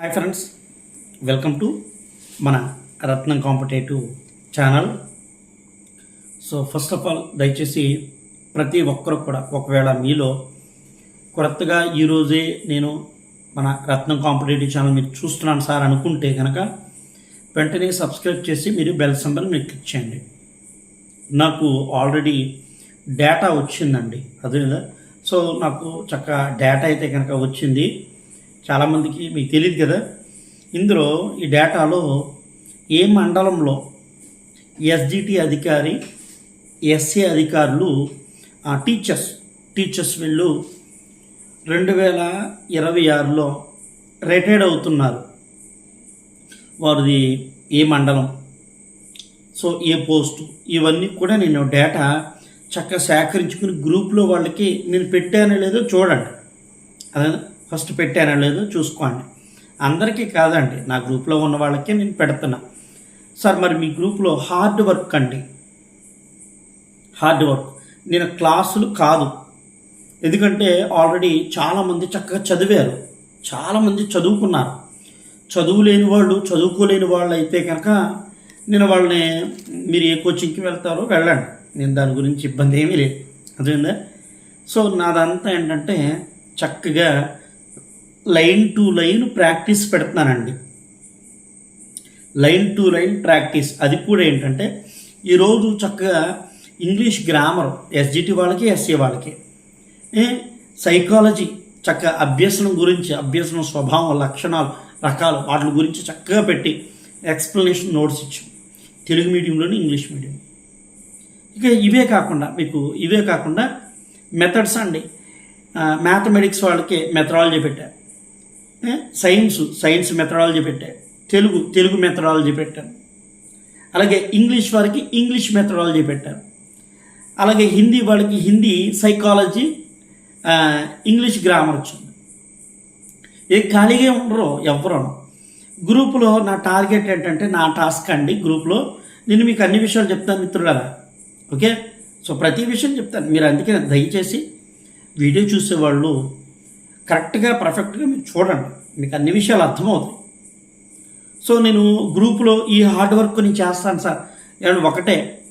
Hi friends welcome to మన Ratnam competitive channel. So first of all దయచేసి ప్రతి ఒక్కరు కూడా ఒకవేళ మీలో కొత్తగా ఈరోజే నేను మన రత్నం కాంపిటేటివ్ ఛానల్ మీరు చూస్తున్నాను సార్ అనుకుంటే కనుక వెంటనే సబ్స్క్రైబ్ చేసి మీరు బెల్ సింబల్ మీరు క్లిక్ చేయండి. నాకు ఆల్రెడీ డేటా వచ్చిందండి అదే సో నాకు చక్కగా డేటా అయితే కనుక వచ్చింది. చాలామందికి మీకు తెలియదు కదా. ఇందులో ఈ డేటాలో ఏ మండలంలో ఎస్జిటి అధికారి ఎస్ఏ అధికారులు ఆ టీచర్స్ టీచర్స్ వీళ్ళు రెండు వేల ఇరవై ఆరులో రిటైర్డ్ అవుతున్నారు. వారిది ఏ మండలం? సో ఏ పోస్ట్? ఇవన్నీ కూడా నేను డేటా చక్కగా సేకరించుకుని గ్రూప్లో వాళ్ళకి నేను పెట్టానో లేదో చూడండి. అదే ఫస్ట్ పెట్టానో లేదో చూసుకోండి. అందరికీ కాదండి నా గ్రూప్లో ఉన్న వాళ్ళకే నేను పెడుతున్నా. సార్ మరి మీ గ్రూప్లో హార్డ్ వర్క్ అండి. Hard work. నేను క్లాసులు కాదు. ఎందుకంటే ఆల్రెడీ చాలామంది చక్కగా చదివారు. చాలామంది చదువుకున్నారు. చదువు లేని వాళ్ళు చదువుకోలేని వాళ్ళు అయితే కనుక నేను వాళ్ళని మీరు ఏ కోచింగ్కి వెళ్తారో వెళ్ళండి. నేను దాని గురించి ఇబ్బంది ఏమీ లేదు. అదేందా సో నాదంతా ఏంటంటే చక్కగా లైన్ టు లైన్ ప్రాక్టీస్ పెడుతున్నానండి. Line to line practice. అది కూడా ఏంటంటే ఈరోజు చక్కగా English grammar S G T వాళ్ళకి ఎస్ఏ వాళ్ళకి సైకాలజీ చక్కగా అభ్యసనం గురించి అభ్యసనం స్వభావం లక్షణాలు రకాలు వాటి గురించి చక్కగా పెట్టి ఎక్స్ప్లెనేషన్ నోట్స్ ఇచ్చాం. తెలుగు మీడియంలోని ఇంగ్లీష్ మీడియం. ఇక ఇవే కాకుండా మీకు ఇవే కాకుండా మెథడ్స్ అండి. మ్యాథమెటిక్స్ వాళ్ళకి మెథడాలజీ పెట్టారు సైన్స్ సైన్స్ మెథడాలజీ పెట్టాను తెలుగు తెలుగు మెథడాలజీ పెట్టాను అలాగే ఇంగ్లీష్ వారికి ఇంగ్లీష్ మెథడాలజీ పెట్టాను అలాగే హిందీ వాళ్ళకి హిందీ సైకాలజీ ఇంగ్లీష్ గ్రామర్ వచ్చింది. ఏ ఖాళీగా ఉండరు ఎవరు గ్రూపులో నా టార్గెట్ ఏంటంటే నా టాస్క్ అండి గ్రూప్లో. నేను మీకు అన్ని విషయాలు చెప్తాను మిత్రులారా. ఓకే? సో ప్రతి విషయం చెప్తాను. మీరు అందుకే దయచేసి వీడియో చూసేవాళ్ళు కరెక్ట్గా పర్ఫెక్ట్గా మీరు చూడండి. మీకు అన్ని విషయాలు అర్థమవుతాయి. సో నేను గ్రూప్లో ఈ హార్డ్ వర్క్ నేను చేస్తాను సార్. ఏమంటే ఒకటే.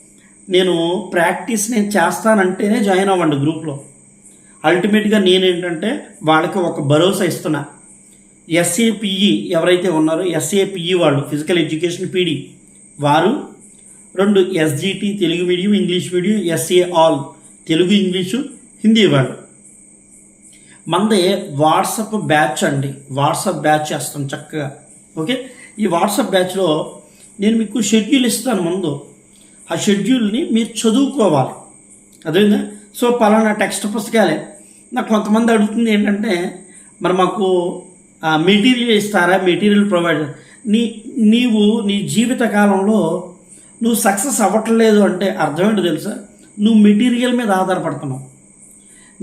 నేను ప్రాక్టీస్ నేను చేస్తానంటేనే జాయిన్ అవ్వండి గ్రూప్లో. అల్టిమేట్గా నేనేంటంటే వాళ్ళకి ఒక భరోసా ఇస్తున్నా. ఎస్ఏపిఈ ఎవరైతే ఉన్నారో ఎస్ఏపిఈ వాళ్ళు ఫిజికల్ ఎడ్యుకేషన్ పీడి వారు రెండు SGT Telugu medium English medium SA all Telugu English Hindi వాళ్ళు. మనది వాట్సప్ బ్యాచ్ అండి. వాట్సప్ బ్యాచ్ చేస్తాం చక్కగా. ఓకే? ఈ వాట్సప్ బ్యాచ్లో నేను మీకు షెడ్యూల్ ఇస్తాను ముందు. ఆ షెడ్యూల్ని మీరు చదువుకోవాలి. అదేవిధంగా సో పలానా టెక్స్ట్ పుస్తకాలే. నాకు కొంతమంది అడుగుతుంది ఏంటంటే మరి మాకు మెటీరియల్ ఇస్తారా? మెటీరియల్ ప్రొవైడ్ నీ నీవు నీ జీవిత కాలంలో నువ్వు సక్సెస్ అవ్వట్లేదు అంటే అర్థమేంటో తెలుసా? నువ్వు మెటీరియల్ మీద ఆధారపడుతున్నావు.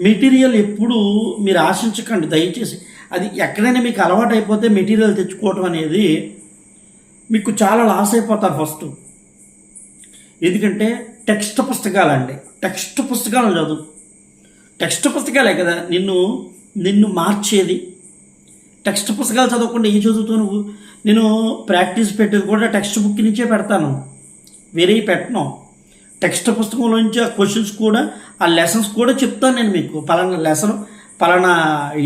మెటీరియల్ ఎప్పుడు మీరు ఆశించకండి. దయచేసి అది ఎక్కడైనా మీకు అలవాటు అయిపోతే మెటీరియల్ తెచ్చుకోవటం అనేది మీకు చాలా లాస్ అయిపోతారు ఫస్ట్. ఎందుకంటే టెక్స్ట్ పుస్తకాలండి. టెక్స్ట్ పుస్తకాలు చదువు. టెక్స్ట్ పుస్తకాలే కదా నిన్ను నిన్ను మార్చేది. టెక్స్ట్ పుస్తకాలు చదవకుండా ఏం చదువుతావు నువ్వు? నేను ప్రాక్టీస్ పెట్టేది కూడా టెక్స్ట్ బుక్ నుంచే పెడతాను. వేరే పెట్టను. టెక్స్ట్ పుస్తకంలో నుంచి ఆ క్వశ్చన్స్ కూడా ఆ లెసన్స్ కూడా చెప్తాను నేను మీకు. పలానా లెసన్ పలానా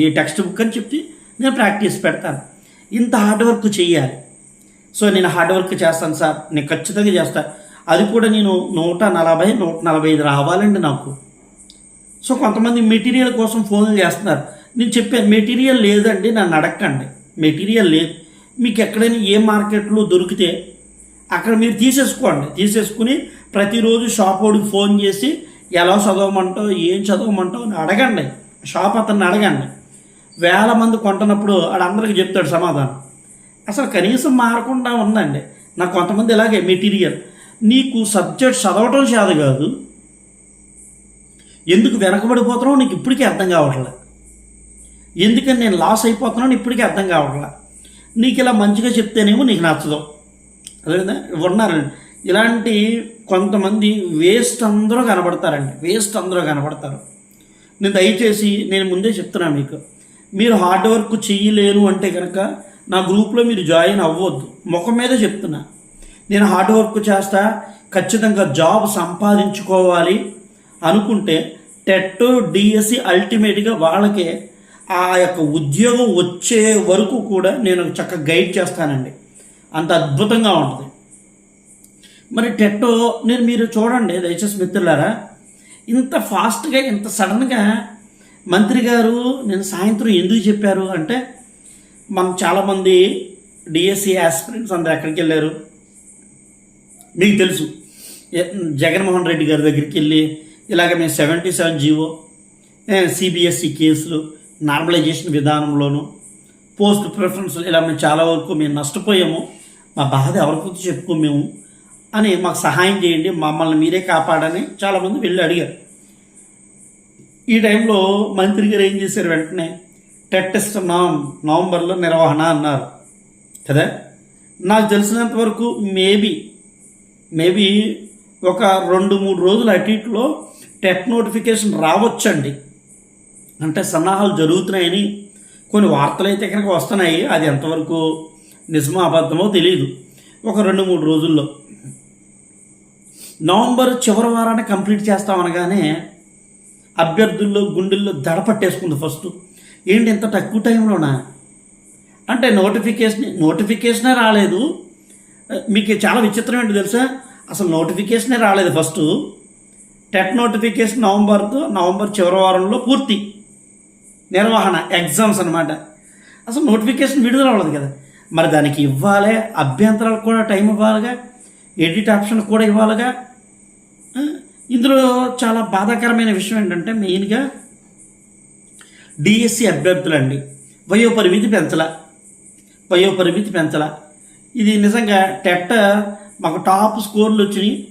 ఈ టెక్స్ట్ బుక్ అని చెప్పి నేను ప్రాక్టీస్ పెడతాను. ఇంత హార్డ్ వర్క్ చేయాలి సో నేను హార్డ్ వర్క్ చేస్తాను సార్. నేను ఖచ్చితంగా చేస్తాను అది కూడా నేను నూట నలభై నూట నలభై ఐదు రావాలండి నాకు. సో కొంతమంది మెటీరియల్ కోసం ఫోన్లు చేస్తున్నారు. నేను చెప్పాను మెటీరియల్ లేదండి నన్ను అడగండి మెటీరియల్ లేదు. మీకు ఎక్కడైనా ఏ మార్కెట్లో దొరికితే అక్కడ మీరు తీసేసుకోండి. తీసేసుకుని ప్రతిరోజు షాప్ ఓడికి ఫోన్ చేసి ఎలా చదవమంటావు? ఏం చదవమంటావు? అని అడగండి. షాప్ అతన్ని అడగండి. వేల మంది కొంటున్నప్పుడు ఆడందరికి చెప్తాడు సమాధానం. అసలు కనీసం మారకుండా ఉందండి. నాకు కొంతమంది ఇలాగే మెటీరియల్. నీకు సబ్జెక్ట్ చదవటం చేత కాదు. ఎందుకు వెనకబడిపోతున్నావు? నీకు ఇప్పటికీ అర్థం కావట్లేదు ఎందుకని నేను లాస్ అయిపోతున్నాను ఇప్పటికీ అర్థం కావట్లే. నీకు ఇలా మంచిగా చెప్తేనేమో నీకు నచ్చదు. అదే ఉన్నారండి ఇలాంటి కొంతమంది వేస్ట్ అందరూ కనబడతారండి. వేస్ట్ అందరూ కనబడతారు. నేను దయచేసి నేను ముందే చెప్తున్నాను మీకు. మీరు హార్డ్ వర్క్ చేయలేను అంటే కనుక నా గ్రూప్లో మీరు జాయిన్ అవ్వద్దు. ముఖం మీద చెప్తున్నా. నేను హార్డ్ వర్క్ చేస్తా ఖచ్చితంగా జాబ్ సంపాదించుకోవాలి అనుకుంటే టెట్ డిఎస్సి అల్టిమేట్గా వాళ్ళకే ఆ యొక్క ఉద్యోగం వచ్చే వరకు కూడా నేను చక్కగా గైడ్ చేస్తానండి. అంత అద్భుతంగా ఉంటుంది. మరి టెట్టో నేను మీరు చూడండి దయచేసి మిత్రులారా. ఇంత ఫాస్ట్గా ఇంత సడన్గా మంత్రి గారు నేను సాయంత్రం ఎందుకు చెప్పారు అంటే మనం చాలామంది డిఎస్సి ఆస్పిరెంట్స్ అందరు ఎక్కడికి వెళ్ళారు? మీకు తెలుసు. జగన్మోహన్ రెడ్డి గారి దగ్గరికి వెళ్ళి ఇలాగ మేము సెవెంటీ సెవెన్ జీవో సిబిఎస్ఈ కేసులు నార్మలైజేషన్ విధానంలోను పోస్ట్ ప్రిఫరెన్స్ ఇలా మేము చాలా వరకు మేము నష్టపోయాము. మా బాధ ఎవరికొచ్చి చెప్పుకో మేము? అని మాకు సహాయం చేయండి మమ్మల్ని మీరే కాపాడని చాలామంది వెళ్ళి అడిగారు. ఈ టైంలో మంత్రి గారు ఏం చేశారు వెంటనే? టెట్టెస్ట్ ఇస్తున్నాం నవంబర్లో నిర్వహణ అన్నారు. కదా? నాకు తెలిసినంత వరకు మేబీ మేబీ ఒక రెండు మూడు రోజులు అటు ఇటులో టెట్ నోటిఫికేషన్ రావచ్చండి. అంటే సన్నాహాలు జరుగుతున్నాయని కొన్ని వార్తలు అయితే కనుక వస్తున్నాయి అది ఎంతవరకు నిజమో అబద్ధమో తెలియదు ఒక రెండు మూడు రోజుల్లో. నవంబర్ చివరి వారాన్ని కంప్లీట్ చేస్తామనగానే అభ్యర్థుల్లో గుండెల్లో దడ పట్టేసుకుంది ఫస్ట్. ఏంటి ఇంత తక్కువ టైంలోనా? అంటే నోటిఫికేషన్ నోటిఫికేషనే రాలేదు. మీకు చాలా విచిత్రం ఏంటి తెలుసా? అసలు నోటిఫికేషనే రాలేదు ఫస్ట్. టెట్ నోటిఫికేషన్ నవంబర్తో నవంబర్ చివరి వారంలో పూర్తి. నిర్వహణ ఎగ్జామ్స్ అనమాట అసలు నోటిఫికేషన్ విడుదల అవ్వలేదు కదా. మరి దానికి ఇవ్వాలి అభ్యంతరాలకు కూడా టైం ఇవ్వాలిగా ఎడిట్ ఆప్షన్ కూడా ఇవ్వాలిగా ఇందులో చాలా బాధాకరమైన విషయం ఏంటంటే మెయిన్గా డిఎస్సి అభ్యర్థులండి. వయోపరిమితి పెంచల. వయోపరిమితి పెంచల. ఇది నిజంగా టెట్ మాకు టాప్ స్కోర్లు వచ్చినాయి.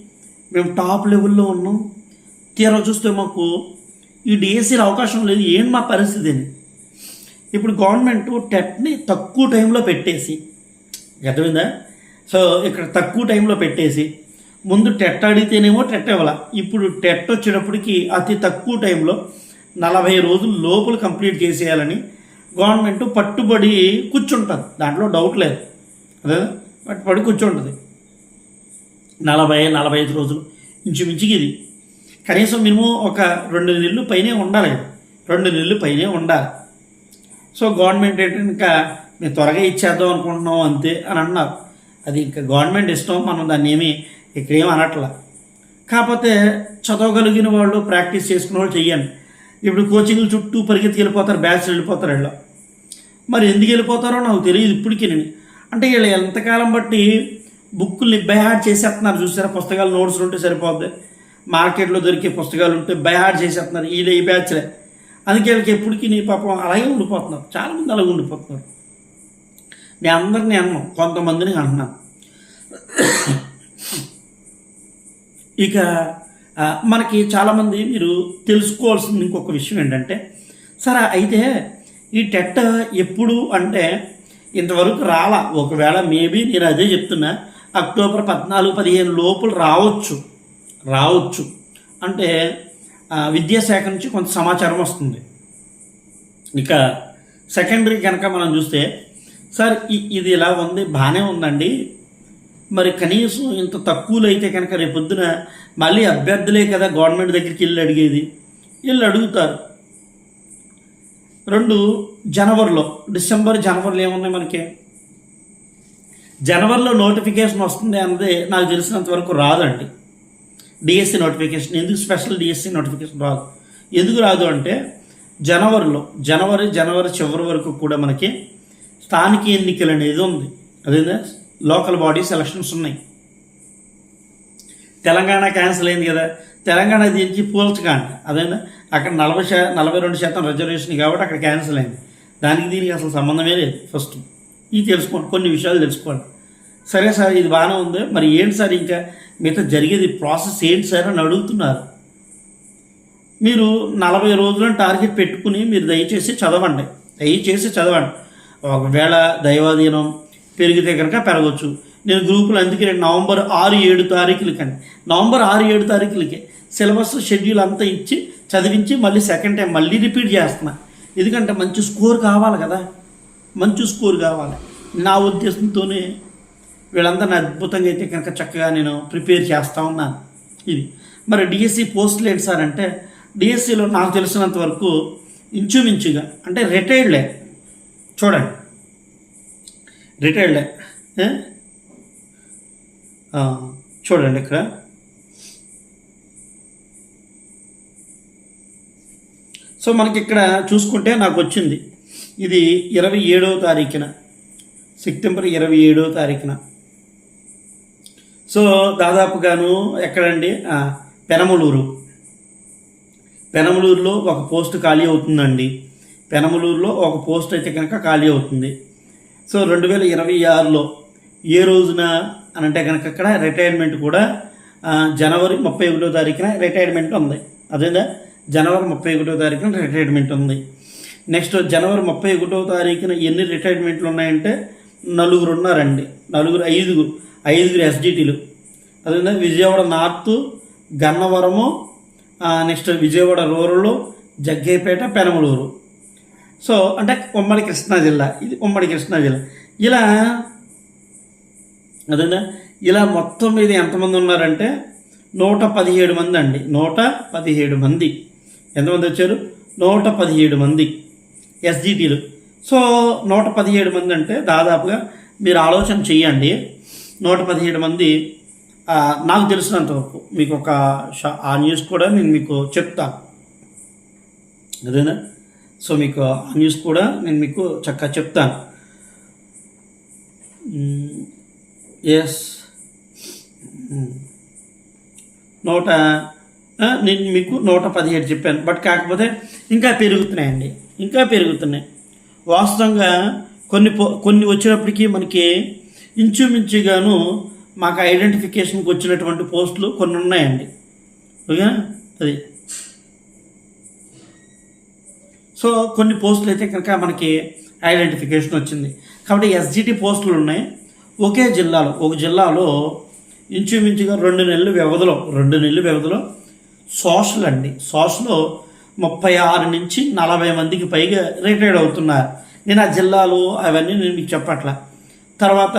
మేము టాప్ లెవెల్లో ఉన్నాం. తీరా చూస్తే మాకు ఈ డిఎస్సీలో అవకాశం లేదు. ఏంటి మా పరిస్థితి అని ఇప్పుడు గవర్నమెంట్ టెట్ని తక్కువ టైంలో పెట్టేసి అర్థమైందా? సో ఇక్కడ తక్కువ టైంలో పెట్టేసి ముందు టెట్ అడిగితేనేమో టెట్ ఇవ్వాల. ఇప్పుడు టెట్ వచ్చేటప్పటికి అతి తక్కువ టైంలో నలభై రోజులు లోపల కంప్లీట్ చేసేయాలని గవర్నమెంట్ పట్టుబడి కూర్చుంటుంది. దాంట్లో డౌట్ లేదు. అదే పట్టుబడి కూర్చుంటుంది. నలభై నలభై ఐదు రోజులు ఇంచుమించుకి ఇది. కనీసం మినిమం ఒక రెండు నెలలు పైనే ఉండాలి రెండు నెలలు పైనే ఉండాలి. సో గవర్నమెంట్ ఏంటంటే ఇంకా మేము త్వరగా ఇచ్చేద్దాం అనుకుంటున్నాం అంతే అని అన్నారు. అది ఇంకా గవర్నమెంట్ ఇష్టం మనం దాన్ని ఏమి ఇక్కడేం అనట్లా. కాకపోతే చదవగలిగిన వాళ్ళు ప్రాక్టీస్ చేసుకున్న వాళ్ళు చెయ్యండి ఇప్పుడు కోచింగ్ల చుట్టూ పరిగెత్తికి వెళ్ళిపోతారు బ్యాచ్ వెళ్ళిపోతారు వీళ్ళు. మరి ఎందుకు వెళ్ళిపోతారో నాకు తెలియదు ఇప్పటికీ నేను. అంటే వీళ్ళు ఎంతకాలం బట్టి బుక్కుల్ని బైహార్డ్ చేసేస్తున్నారు చూసారా? పుస్తకాలు నోట్స్లు ఉంటే సరిపోద్ది. మార్కెట్లో దొరికే పుస్తకాలు ఉంటే బైహార్డ్ చేసేస్తున్నారు. ఈ బ్యాచ్లే. అందుకే వీళ్ళకి ఎప్పటికీ నీ పాపం అలాగే ఉండిపోతున్నారు. చాలామంది అలాగే ఉండిపోతున్నారు. నేను అందరినీ అన్నాను కొంతమందిని అంటున్నాను ఇక మనకి చాలామంది మీరు తెలుసుకోవాల్సింది ఇంకొక విషయం ఏంటంటే సరే అయితే ఈ టెట్ ఎప్పుడు అంటే ఇంతవరకు రాలా. ఒకవేళ మేబీ నేను అదే చెప్తున్నా అక్టోబర్ పద్నాలుగు పదిహేను లోపల రావచ్చు. రావచ్చు. అంటే విద్యాశాఖ నుంచి కొంత సమాచారం వస్తుంది. ఇక సెకండరీ కనుక మనం చూస్తే సార్ ఇది ఇలా ఉంది బాగానే ఉందండి. మరి కనీసం ఇంత తక్కువలో అయితే కనుక రేపొద్దున మళ్ళీ అభ్యర్థులే కదా గవర్నమెంట్ దగ్గరికి వెళ్ళి అడిగేది? వీళ్ళు అడుగుతారు. రెండు జనవరిలో డిసెంబర్ జనవరిలో ఏమున్నాయి మనకి? జనవరిలో నోటిఫికేషన్ వస్తుంది అన్నది నాకు తెలిసినంత వరకు రాదండి. డిఎస్సి నోటిఫికేషన్ ఎందుకు స్పెషల్ డిఎస్సి నోటిఫికేషన్ రాదు? ఎందుకు రాదు అంటే జనవరిలో జనవరి జనవరి చివరి వరకు కూడా మనకి స్థానిక ఎన్నికలు అనేది ఉంది. అదేందా? లోకల్ బాడీస్ ఎలక్షన్స్ ఉన్నాయి. తెలంగాణ క్యాన్సిల్ అయింది కదా. తెలంగాణ దీనికి పోల్చకండి. అదేనా అక్కడ నలభై శా నలభై రెండు శాతం రిజర్వేషన్ కాబట్టి అక్కడ క్యాన్సిల్ అయింది. దానికి దీనికి అసలు సంబంధమే లేదు ఫస్ట్. ఇది తెలుసుకోండి. కొన్ని విషయాలు తెలుసుకోండి. సరే సార్ ఇది బాగానే ఉంది. మరి ఏంటి సార్ ఇంకా? మిగతా జరిగేది ప్రాసెస్ ఏంటి సార్ అని అడుగుతున్నారు. మీరు నలభై రోజులను టార్గెట్ పెట్టుకుని మీరు దయచేసి చదవండి. దయచేసి చదవండి. ఒకవేళ దైవాధీనం పెరిగితే కనుక పెరగవచ్చు నేను గ్రూపులు అందుకే నవంబర్ ఆరు ఏడు తారీఖులకి నవంబర్ ఆరు ఏడు తారీఖులకి సిలబస్ షెడ్యూల్ అంతా ఇచ్చి చదివించి మళ్ళీ సెకండ్ టైం మళ్ళీ రిపీట్ చేస్తున్నా. ఎందుకంటే మంచి స్కోర్ కావాలి కదా. మంచి స్కోర్ కావాలి. నా ఉద్దేశంతోనే వీళ్ళందరినీ అద్భుతంగా అయితే కనుక చక్కగా నేను ప్రిపేర్ చేస్తూ ఉన్నాను. ఇది. మరి డిఎస్సి పోస్టులు ఏంటి సార్ అంటే డిఎస్సిలో నాకు తెలిసినంత వరకు ఇంచుమించుగా అంటే రిటైర్డ్లే చూడండి. రిటైర్డ్. చూడండి ఇక్కడ. సో మనకి ఇక్కడ చూసుకుంటే నాకు వచ్చింది. ఇది ఇరవై ఏడవ తారీఖున. సెప్టెంబర్ ఇరవై ఏడవ తారీఖున. సో దాదాపుగాను ఎక్కడండి? పెనమలూరు. పెనమలూరులో ఒక పోస్ట్ ఖాళీ అవుతుందండి. పెనమలూరులో ఒక పోస్ట్ అయితే కనుక ఖాళీ అవుతుంది. సో రెండు వేల ఇరవై ఆరులో ఏ రోజున అనంటే కనుక అక్కడ రిటైర్మెంట్ కూడా జనవరి ముప్పై ఒకటో తారీఖున రిటైర్మెంట్ ఉంది. అదేదా? జనవరి ముప్పై ఒకటో తారీఖున రిటైర్మెంట్ ఉంది. నెక్స్ట్ జనవరి ముప్పై ఒకటో తారీఖున ఎన్ని రిటైర్మెంట్లు ఉన్నాయంటే నలుగురు ఉన్నారండి. నలుగురు ఐదుగురు ఐదుగురు ఎస్జిటీలు అదేవిధంగా Vijayawada north Gannavaram next Vijayawada rural Jaggaiahpet Penamaluru. So అంటే ఉమ్మడి కృష్ణా జిల్లా ఇది ఉమ్మడి కృష్ణా జిల్లా. ఇలా అదేనా ఇలా మొత్తం మీద ఎంతమంది ఉన్నారంటే నూట పదిహేడు మంది అండి. నూట పదిహేడు మంది. ఎంతమంది వచ్చారు? నూట పదిహేడు మంది ఎస్జిటీలు. సో నూట పదిహేడు మంది అంటే దాదాపుగా మీరు ఆలోచన చెయ్యండి. నూట పదిహేడు మంది నాకు తెలిసినంత వరకు మీకు ఒక షా- ఆ న్యూస్ కూడా నేను మీకు చెప్తాను. అదేనా సో మీకు ఆ న్యూస్ కూడా నేను మీకు చక్కగా చెప్తాను. ఎస్ నూట నేను మీకు నూట పదిహేడు చెప్పాను. బట్ కాకపోతే ఇంకా పెరుగుతున్నాయండి. ఇంకా పెరుగుతున్నాయి. వాస్తవంగా కొన్ని పో కొన్ని వచ్చినప్పటికీ మనకి ఇంచుమించుగాను మాకు ఐడెంటిఫికేషన్కి వచ్చినటువంటి పోస్టులు కొన్ని ఉన్నాయండి. ఓకేనా? అది. సో కొన్ని పోస్టులు అయితే కనుక మనకి ఐడెంటిఫికేషన్ వచ్చింది. కాబట్టి ఎస్జిటి పోస్టులు ఉన్నాయి. ఒకే జిల్లాలో ఒక జిల్లాలో ఇంచుమించుగా రెండు నెలల వ్యవధిలో రెండు నెలల వ్యవధిలో సోషల్ అండి. సోషల్లో ముప్పై ఆరు నుంచి నలభై మందికి పైగా రిటైర్డ్ అవుతున్నారు. నేను ఆ జిల్లాలు అవన్నీ నేను మీకు చెప్పట్ల. తర్వాత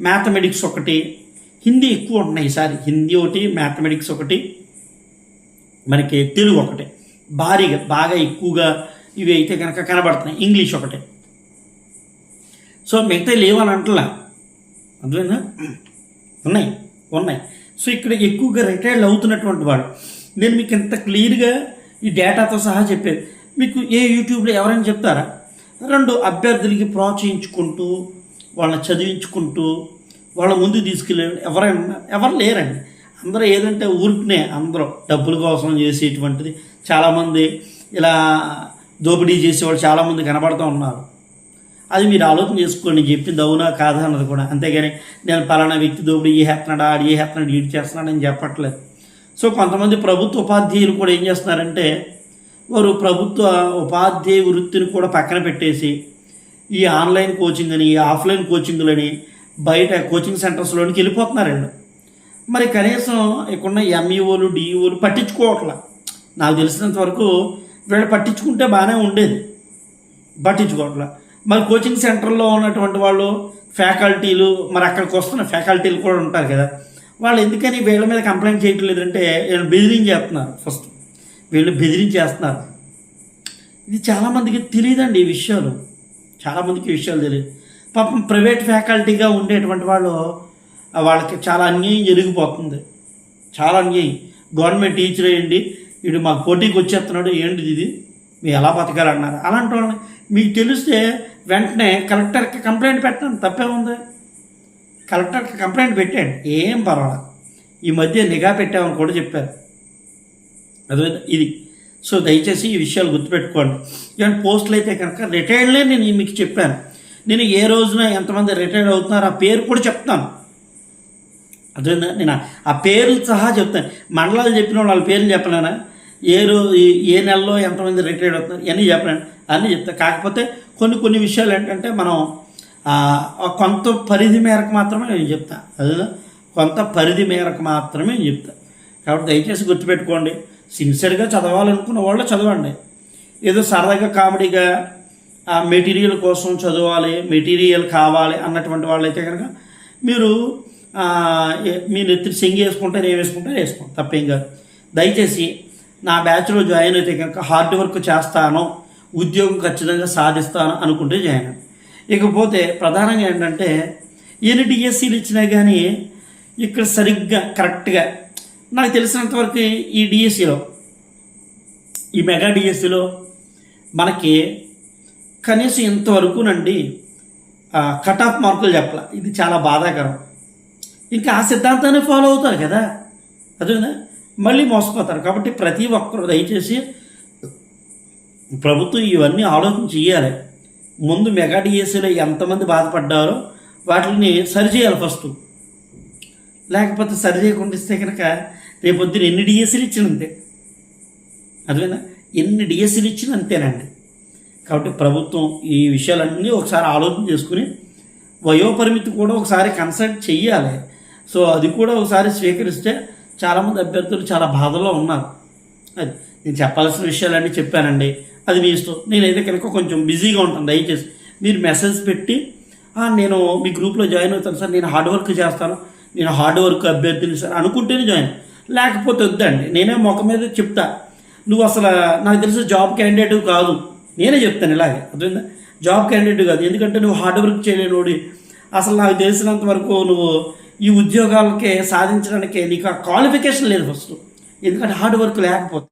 మ్యాథమెటిక్స్ ఒకటి హిందీ ఎక్కువ ఉంటున్నాయి ఈసారి. హిందీ ఒకటి మ్యాథమెటిక్స్ ఒకటి మనకి తెలుగు ఒకటి. భారీగా బాగా ఎక్కువగా ఇవి అయితే కనుక కనబడుతున్నాయి. ఇంగ్లీష్ ఒకటే. సో మిగతా లేవని అంటలా. అందువల్ల ఉన్నాయి. ఉన్నాయి. సో ఇక్కడ ఎక్కువగా రిటైర్డ్ అవుతున్నటువంటి వాడు. నేను మీకు ఇంత క్లియర్గా ఈ డేటాతో సహా చెప్పేది. మీకు ఏ యూట్యూబ్లో ఎవరైనా చెప్తారా? రెండు అభ్యర్థులకి ప్రోత్సహించుకుంటూ వాళ్ళని చదివించుకుంటూ వాళ్ళ ముందు తీసుకెళ్ళే ఎవరైనా ఎవరు లేరండి. అందరూ ఏదంటే ఊరికినే అందరూ డబ్బుల కోసం చేసేటువంటిది. చాలామంది ఇలా దోపిడీ చేసేవాళ్ళు చాలామంది కనబడుతూ ఉన్నారు. అది మీరు ఆలోచన చేసుకోండి చెప్పింది అవునా కాదా అన్నది కూడా. అంతేగాని నేను పలానా వ్యక్తి దోపిడీ ఏ హెత్తనాడు ఆడు ఏ హెత్తనాడు ఈడు చేస్తున్నాడని చెప్పట్లేదు. సో కొంతమంది ప్రభుత్వ ఉపాధ్యాయులు కూడా ఏం చేస్తున్నారంటే వారు ప్రభుత్వ ఉపాధ్యాయ వృత్తిని కూడా పక్కన పెట్టేసి ఈ ఆన్లైన్ కోచింగ్ అని ఈ ఆఫ్లైన్ కోచింగ్లని బయట కోచింగ్ సెంటర్స్లోనికి వెళ్ళిపోతున్నారండి. మరి కనీసం ఇక్కడున్న ఎంఈఓలు డిఈఓలు పట్టించుకోవట్లా. నాకు తెలిసినంత వరకు వీళ్ళు పట్టించుకుంటే బాగానే ఉండేది. పట్టించుకోవట్లా. మరి కోచింగ్ సెంటర్లో ఉన్నటువంటి వాళ్ళు ఫ్యాకల్టీలు మరి అక్కడికి వస్తున్న ఫ్యాకల్టీలు కూడా ఉంటారు కదా. వాళ్ళు ఎందుకని వీళ్ళ మీద కంప్లైంట్ చేయటం లేదంటే వీళ్ళు బెదిరించేస్తున్నారు ఫస్ట్ వీళ్ళు బెదిరించేస్తున్నారు ఇది చాలామందికి తెలియదండి ఈ విషయాలు. చాలామందికి ఈ విషయాలు తెలియదు. పాపం ప్రైవేట్ ఫ్యాకల్టీగా ఉండేటువంటి వాళ్ళు వాళ్ళకి చాలా అన్యాయం జరిగిపోతుంది. చాలా అన్యాయం. గవర్నమెంట్ టీచర్ అయ్యండి వీడు మాకు పోటీకి వచ్చేస్తున్నాడు ఏంటిది ఇది? మీరు ఎలా బతకాలన్నారు? అలాంటి వాళ్ళని మీకు తెలిస్తే వెంటనే కలెక్టర్కి కంప్లైంట్ పెట్టండి తప్పే ఉంది. కలెక్టర్కి కంప్లైంట్ పెట్టండి ఏం పర్వాలేదు. ఈ మధ్య నిఘా పెట్టామని కూడా చెప్పారు. అదే ఇది. సో దయచేసి ఈ విషయాలు గుర్తుపెట్టుకోండి. ఇలాంటి పోస్టులు అయితే కనుక రిటైర్డ్లే నేను మీకు చెప్పాను. నేను ఏ రోజున ఎంతమంది రిటైర్డ్ అవుతున్నారో ఆ పేరు కూడా చెప్తాను. అదే నేను ఆ పేర్లు సహా చెప్తాను. మండలాలు చెప్పిన వాళ్ళ పేర్లు చెప్పలేనా? ఏ రోజు ఏ నెలలో ఎంతమంది రిటైర్డ్ అవుతున్నారు ఇవన్నీ చెప్పండి అన్నీ చెప్తా. కాకపోతే కొన్ని కొన్ని విషయాలు ఏంటంటే మనం కొంత పరిధి మేరకు మాత్రమే నేను చెప్తాను అదే కొంత పరిధి మేరకు మాత్రమే నేను చెప్తాను కాబట్టి దయచేసి గుర్తుపెట్టుకోండి. సిన్సియర్గా చదవాలనుకున్న వాళ్ళు చదవండి. ఏదో సరదాగా కామెడీగా ఆ మెటీరియల్ కోసం చదవాలి మెటీరియల్ కావాలి అన్నటువంటి వాళ్ళైతే కనుక మీరు మీ ఏ- మీరు ఎత్తి సెంగి వేసుకుంటారు ఏం వేసుకుంటారు వేసుకోండి. తప్పేం కాదు. దయచేసి నా బ్యాచ్లో జాయిన్ అయితే కనుక హార్డ్ వర్క్ చేస్తాను ఉద్యోగం ఖచ్చితంగా సాధిస్తాను అనుకుంటే జాయిన్. ఇకపోతే ప్రధానంగా ఏంటంటే ఎన్ని డిఎస్సీలు ఇచ్చినా కానీ ఇక్కడ సరిగ్గా కరెక్ట్గా నాకు తెలిసినంతవరకు ఈ డిఎస్సిలో ఈ మెగా డిఎస్సిలో మనకి కనీసం ఇంతవరకునండి కట్ ఆఫ్ మార్కులు చెప్పాల. ఇది చాలా బాధాకరం. ఇంకా ఆ సిద్ధాంతాన్ని ఫాలో అవుతారు కదా? అదేనా మళ్ళీ మోసపోతారు. కాబట్టి ప్రతి ఒక్కరు దయచేసి ప్రభుత్వం ఇవన్నీ ఆలోచన చేయాలి. ముందు మెగా డిఎస్సీలో ఎంతమంది బాధపడ్డారో వాటిని సరిచేయాలి ఫస్ట్. లేకపోతే సరి చేయకుండా ఇస్తే కనుక రేపొద్దున ఎన్ని డిఎస్సీలు ఇచ్చినంతే అదేనా ఎన్ని డిఎస్సీలు ఇచ్చినా అంతేనండి. కాబట్టి ప్రభుత్వం ఈ విషయాలన్నీ ఒకసారి ఆలోచన చేసుకుని వయోపరిమితి కూడా ఒకసారి కన్సల్ట్ చెయ్యాలి సో అది కూడా ఒకసారి స్వీకరిస్తే చాలామంది అభ్యర్థులు చాలా బాధలో ఉన్నారు. అది నేను చెప్పాల్సిన విషయాలన్నీ చెప్పానండి. అది మీ ఇష్టం. నేనైతే కనుక కొంచెం బిజీగా ఉంటాను దయచేసి. మీరు మెసేజ్ పెట్టి నేను మీ గ్రూప్లో జాయిన్ అవుతాను సార్ నేను హార్డ్ వర్క్ చేస్తాను నేను హార్డ్ వర్క్ అభ్యర్థిని సార్ అనుకుంటేనే జాయిన్. లేకపోతే వద్దండి. నేనే మొక్క మీద చెప్తా. నువ్వు అసలు నాకు తెలిసి జాబ్ క్యాండిడేట్ కాదు. నేనే చెప్తాను ఇలాగే. అర్థమైందా? జాబ్ క్యాండిడేట్ కాదు. ఎందుకంటే నువ్వు హార్డ్ వర్క్ చేయలేనోడి అసలు నాకు తెలిసినంత వరకు నువ్వు ఈ ఉద్యోగాలకే సాధించడానికి నీకు ఆ క్వాలిఫికేషన్ లేదు ఫస్ట్ ఎందుకంటే హార్డ్ వర్క్ లేకపోతే.